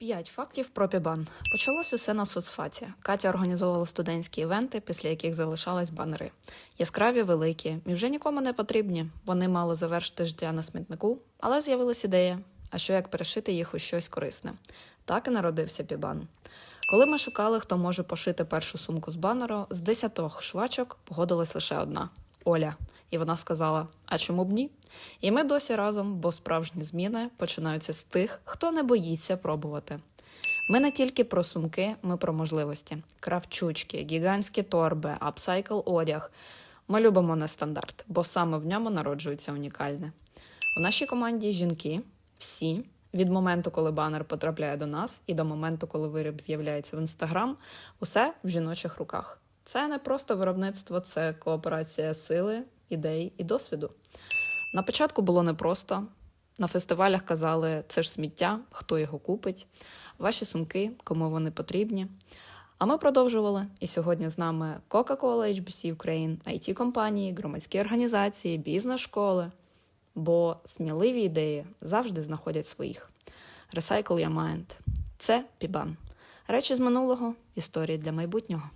П'ять фактів про Пібан. Почалось усе на соцфаті. Катя організовувала студентські івенти, після яких залишались банери. Яскраві, великі, і вже нікому не потрібні. Вони мали завершити життя на смітнику, але з'явилась ідея. А що як перешити їх у щось корисне? Так і народився Пібан. Коли ми шукали, хто може пошити першу сумку з банеру, з десятох швачок погодилась лише одна Оля. І вона сказала: А чому б ні? І ми досі разом, бо справжні зміни починаються з тих, хто не боїться пробувати. Ми не тільки про сумки, ми про можливості: кравчучки, гігантські торби, апсайкл одяг. Ми любимо нестандарт, бо саме в ньому народжується унікальне. У нашій команді жінки всі. Від моменту, коли банер потрапляє до нас, і до моменту, коли виріб з'являється в інстаграм, усе в жіночих руках. Це не просто виробництво, це кооперація сили, ідей і досвіду. На початку було непросто. На фестивалях казали, це ж сміття, хто його купить, ваші сумки, кому вони потрібні. А ми продовжували. І сьогодні з нами Coca-Cola HBC Ukraine, it компанії громадські організації, бізнес-школи. Бо сміливі ідеї завжди знаходять своїх. Recycle Your Mind – це Пібан. Речі з минулого, історії для майбутнього.